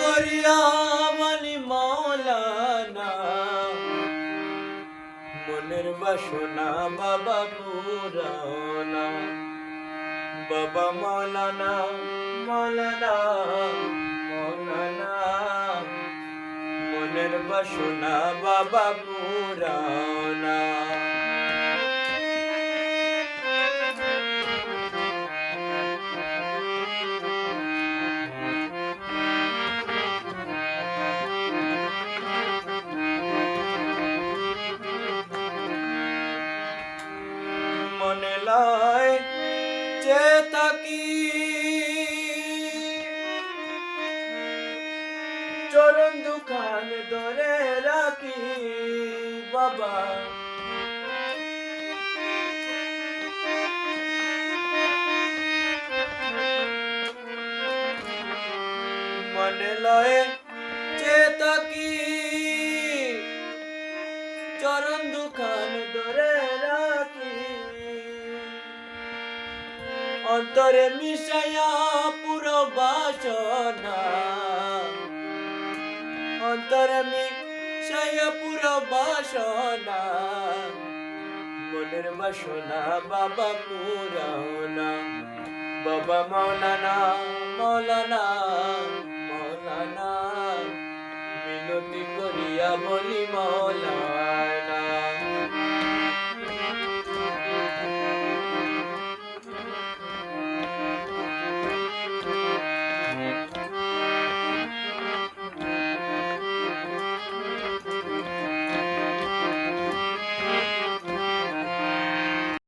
করিয়া বলি মৌলানা। মনের বাসনা বাবা পুরানা বাবা মৌলানা মৌলানা মৌলানা। মনের বাসনা বাবা পুরানা মনে লয় যে থাকি চরণ দোকান ধরে রাখি, বাবা। মনে লয় যে থাকি চরণ দোকান ধরে রাখি অন্তরে মিশাইয়া পুরো বাসনা। অন্তরে মিশাইয়া পুরো বাসনা। মনের বাসনা বাবা পুরানা বাবা মৌলানা মৌলানা মৌলানা। মিনতি করিয়া বলি মৌলানা।